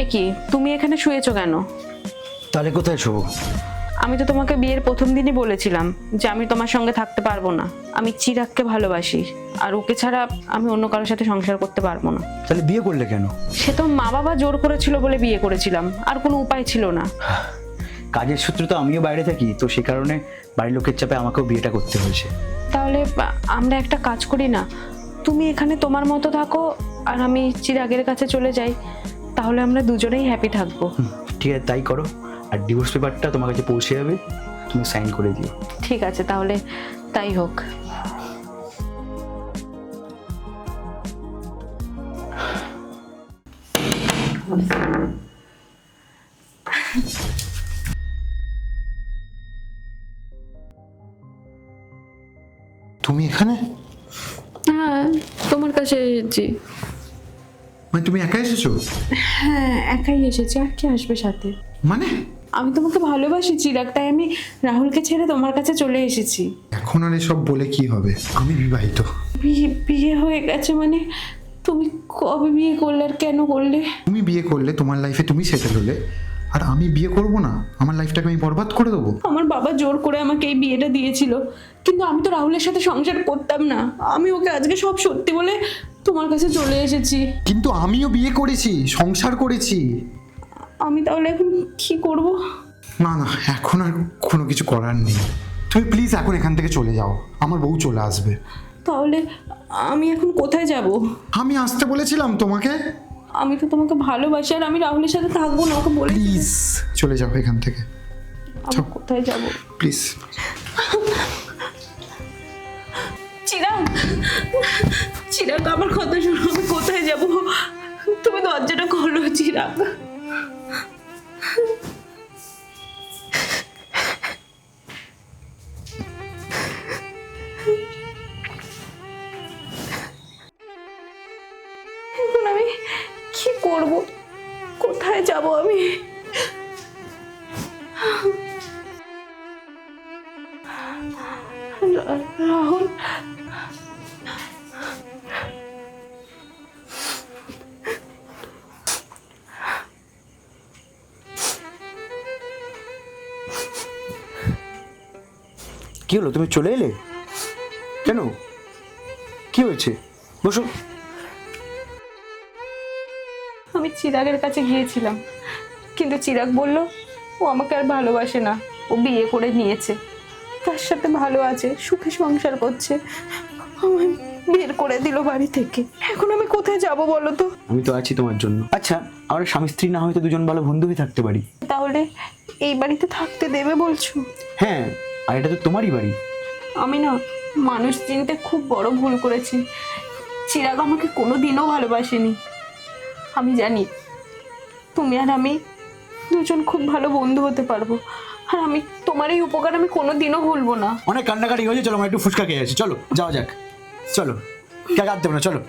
এ কি? তুমি এখানে শুয়েছো কেন? তাহলে কোথায় শোবো? আমি তো তোমাকে বিয়ের প্রথম দিনই বলেছিলাম যে আমি তোমার সঙ্গে থাকতে পারব না। আমি চিরাগকে ভালোবাসি। আর ওকে ছাড়া আমি অন্য কারোর সাথে সংসার করতে পারব না। তাহলে বিয়ে করলে কেন? সে তো মা বাবা জোর করেছিল বলে বিয়ে করেছিলাম। আর কোনো উপায় ছিল না। কাজের সূত্রে তো আমিও বাইরে থাকি তো সে কারণে বাড়ির লোকের চাপে আমাকেও বিয়েটা করতে হয়েছে। তাহলে আমরা একটা কাজ করি না। তুমি এখানে তোমার মতো থাকো আর আমি চিরাগের কাছে চলে যাই। তাহলে আমরা দুজনেই হ্যাপি থাকব। ঠিক আছে তাই করো। আর ডিভোর্স পেপারটা তোমার কাছে পৌঁছে যাবে তুমি সাইন করে দিও। ঠিক আছে তাহলে তাই হোক। তুমি এখানে? হ্যাঁ তোমার কাছে এসেছি মানে তুমি একাই এসেছ? হ্যাঁ একাই এসেছি। আর কি আসবে সাথে? মানে? আমি তোমাকে ভালোবাসি চিরাগ তাই আমি রাহুলকে ছেড়ে তোমার কাছে চলে এসেছি। এখন আর এসব বলে কি হবে? আমি বিবাহিত। বিয়ে বিয়ে হয়ে গেছে মানে তুমি কবে বিয়ে করলে আর কেন করলে? তুমি বিয়ে করলে তোমার লাইফে তুমি সেটেল হলে আর আমি বিয়ে করব না? আমার লাইফটাকে আমি বরবাদ করে দেবো? আমার বাবা জোর করে আমাকে এই বিয়েটা দিয়েছিল কিন্তু আমি তো রাহুলের সাথে সংসার করতাম না। আমি ওকে আজকে সব সত্যি বলে তোমার কাছে চলে এসেছি। কিন্তু আমিও বিয়ে করেছি সংসার করেছি। আমি তাহলে এখন কি করব? না না এখন আর কোনো কিছু করার নেই। তুমি প্লিজ এখন এখান থেকে চলে যাও আমার বউ চলে আসবে। তাহলে আমি এখন কোথায় যাব? আমি আসতে বলেছিলাম তোমাকে। আমি তো তোমাকে ভালোবাসি আর আমি রাহুলের সাথে থাকব না ওকে বলে প্লিজ চলে যাও এখান থেকে। আমি কোথায় যাব? প্লিজ চিরাগ চিরাগ আমার কথা শোনো, আমি কোথায় যাব? তুমি দরজাটা খোলো চিরাগ আমি কি করব? কোথায় যাব আমি? রাহুল কি হলো? তুমি চলে এলে? কেন? কি হয়েছে? বসো। আমি চিরাগের কাছে গিয়েছিলাম, কিন্তু চিরাগ বলল, ও আমাকে আর ভালোবাসে না। ও বিয়ে করে নিয়েছে। তার সাথে ভালো আছে, সুখে সংসার করছে। আমায় বের করে দিল বাড়ি থেকে। এখন আমি কোথায় যাব বলো তো? আমি তো আছি তোমার জন্য। আচ্ছা আমরা স্বামী স্ত্রী না হয়তো দুজন ভালো বন্ধু হয়ে থাকতে পারি। তাহলে এই বাড়িতে থাকতে দেবে বলছো? হ্যাঁ আর এটা তো তোমারই বাড়ি। আমি না মানুষ চিনতে খুব বড় ভুল করেছি। চিরাগ আমাকে কোনো দিনও ভালোবাসেনি। আমি জানি তুমি আর আমি দুজন খুব ভালো বন্ধু হতে পারব। আর আমি তোমার এই উপকার আমি কোনো দিনও ভুলবো না। অনেক কান্নাকাটি হয়েছে চলো আমরা একটু ফুচকা খেয়ে আসি। চলো যাওয়া যাক। চলো কে কাঁদতে না চলো।